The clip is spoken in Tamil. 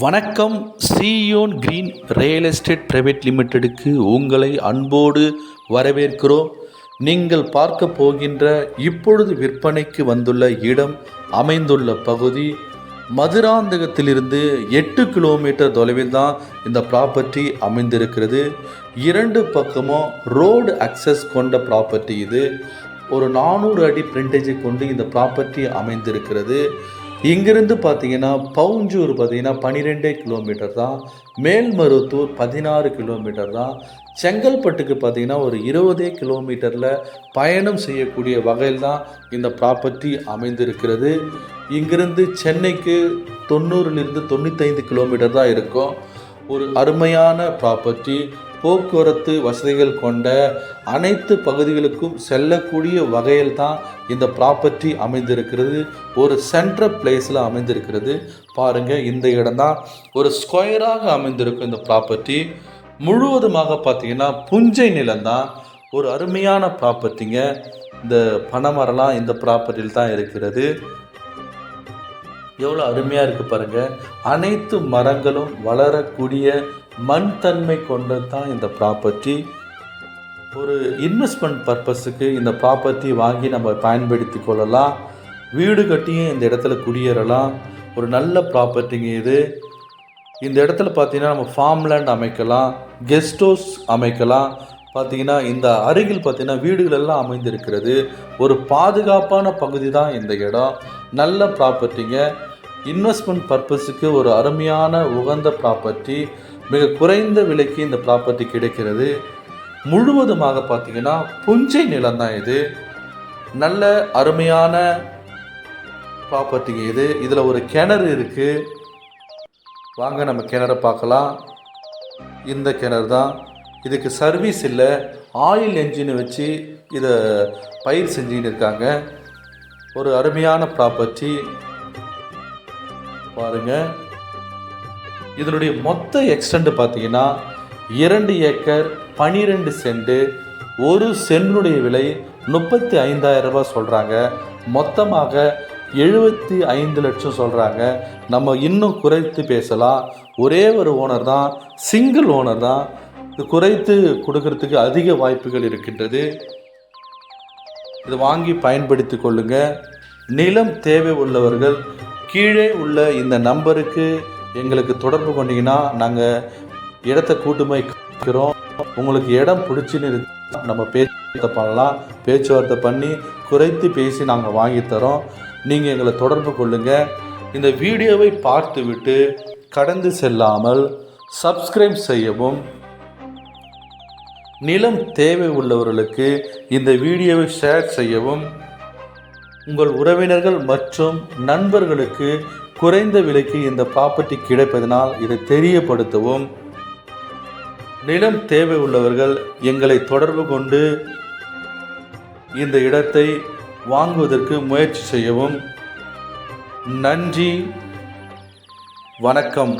வணக்கம் Zion green real estate private லிமிடெடுக்கு உங்களை அன்போடு வரவேற்கிறோம். நீங்கள் பார்க்க போகின்ற இப்பொழுது விற்பனைக்கு வந்துள்ள இடம் அமைந்துள்ள பகுதி. மதுராந்தகத்திலிருந்து எட்டு கிலோமீட்டர் தொலைவில் தான் இந்த ப்ராப்பர்ட்டி அமைந்திருக்கிறது. இரண்டு பக்கமும் ரோடு அக்சஸ் கொண்ட ப்ராப்பர்ட்டி இது. ஒரு நானூறு அடி பிரிண்டேஜை கொண்டு இந்த ப்ராப்பர்ட்டி அமைந்திருக்கிறது. இங்கிருந்து பார்த்தீங்கன்னா பவுஞ்சூர் பார்த்தீங்கன்னா பன்னிரெண்டே கிலோமீட்டர் தான். மேல்மருத்தூர் பதினாறு கிலோமீட்டர் தான். செங்கல்பட்டுக்கு பார்த்தீங்கன்னா ஒரு இருபதே கிலோமீட்டரில் பயணம் செய்யக்கூடிய வகையில் தான் இந்த ப்ராப்பர்ட்டி அமைந்திருக்கிறது. இங்கிருந்து சென்னைக்கு தொண்ணூறுலேருந்து தொண்ணூத்தைந்து கிலோமீட்டர் தான் இருக்கும். ஒரு அருமையான ப்ராப்பர்ட்டி போக்குவரத்து வசதிகள் கொண்ட அனைத்து பகுதிகளுக்கும் செல்லக்கூடிய வகையில் தான் இந்த ப்ராப்பர்ட்டி அமைந்திருக்கிறது. ஒரு சென்ட்ரல் பிளேஸில் அமைந்திருக்கிறது. பாருங்கள் இந்த இடம்தான் ஒரு ஸ்கொயராக அமைந்திருக்கும் இந்த ப்ராப்பர்ட்டி முழுவதுமாக பார்த்தீங்கன்னா புஞ்சை நிலம்தான். ஒரு அருமையான ப்ராப்பர்ட்டிங்க இந்த பனைமரம்லாம் இந்த ப்ராப்பர்ட்டியில் தான் இருக்கிறது. எவ்வளோ அருமையாக இருக்குது பாருங்கள் அனைத்து மரங்களும் வளரக்கூடிய மண் தன்மை கொண்டது தான் இந்த ப்ராப்பர்ட்டி ஒரு இன்வெஸ்ட்மெண்ட் பர்பஸுக்கு இந்த ப்ராப்பர்ட்டி வாங்கி நம்ம பயன்படுத்தி கொள்ளலாம். வீடு கட்டியும் இந்த இடத்துல குடியேறலாம். ஒரு நல்ல ப்ராப்பர்ட்டிங்க இது. இந்த இடத்துல பார்த்தீங்கன்னா நம்ம ஃபார்ம் லேண்ட் அமைக்கலாம். கெஸ்ட் ஹவுஸ் அமைக்கலாம். பார்த்திங்கன்னா இந்த அருகில் பார்த்தீங்கன்னா வீடுகள் எல்லாம் அமைந்திருக்கிறது. ஒரு பாதுகாப்பான பகுதி தான் இந்த இடம். நல்ல ப்ராப்பர்ட்டிங்க இன்வெஸ்ட்மெண்ட் பர்பஸுக்கு ஒரு அருமையான உகந்த ப்ராப்பர்ட்டி மிக குறைந்த விலைக்கு இந்த ப்ராப்பர்ட்டி கிடைக்கிறது. முழுவதுமாக பார்த்தீங்கன்னா புஞ்சை நிலம் தான் இது. நல்ல அருமையான ப்ராப்பர்ட்டிங்க இது. இதில் ஒரு கிணறு இருக்குது வாங்க நம்ம கிணறு பார்க்கலாம். இந்த கிணறு தான். இதுக்கு சர்வீஸ் இல்லை. ஆயில் என்ஜினை வச்சு இதை பயிர் செஞ்சுன்னு இருக்காங்க. ஒரு அருமையான ப்ராப்பர்ட்டி பாருங்கள் இதனுடைய மொத்த எக்ஸ்டெண்ட் பார்த்தீங்கன்னா இரண்டு ஏக்கர் பனிரெண்டு சென்ட் ஒரு சென்னுடைய விலை முப்பத்தி ஐந்தாயிரம் ரூபாய் சொல்கிறாங்க மொத்தமாக எழுபத்தி ஐந்து லட்சம் சொல்கிறாங்க நம்ம இன்னும் குறைத்து பேசலாம். ஒரே ஒரு ஓனர் தான் சிங்கிள் ஓனர் தான். இது குறைத்து கொடுக்கறதுக்கு அதிக வாய்ப்புகள் இருக்கின்றது. இது வாங்கி பயன்படுத்தி கொள்ளுங்கள் நிலம் தேவை உள்ளவர்கள் கீழே உள்ள இந்த நம்பருக்கு எங்களுக்கு தொடர்பு கொண்டீங்கன்னா நாங்கள் இடத்த கூட்டுமை இருக்கிறோம் உங்களுக்கு இடம் பிடிச்சின்னு இருக்கு நம்ம பேச்சுவார்த்தை பண்ணலாம். பேச்சுவார்த்தை பண்ணி குறைத்து பேசி நாங்கள் வாங்கித்தரோம் நீங்கள் எங்களை தொடர்பு கொள்ளுங்கள் இந்த வீடியோவை பார்த்துவிட்டு கடந்து செல்லாமல் சப்ஸ்கிரைப் செய்யவும். நிலம் தேவை உள்ளவர்களுக்கு இந்த வீடியோவை ஷேர் செய்யவும். உங்கள் உறவினர்கள் மற்றும் நண்பர்களுக்கு குறைந்த விலைக்கு இந்த ப்ராப்பர்ட்டி கிடைப்பதனால் இதை தெரியப்படுத்தவும் நிலம் தேவை உள்ளவர்கள் எங்களை தொடர்பு கொண்டு இந்த இடத்தை வாங்குவதற்கு முயற்சி செய்யவும். நன்றி வணக்கம்.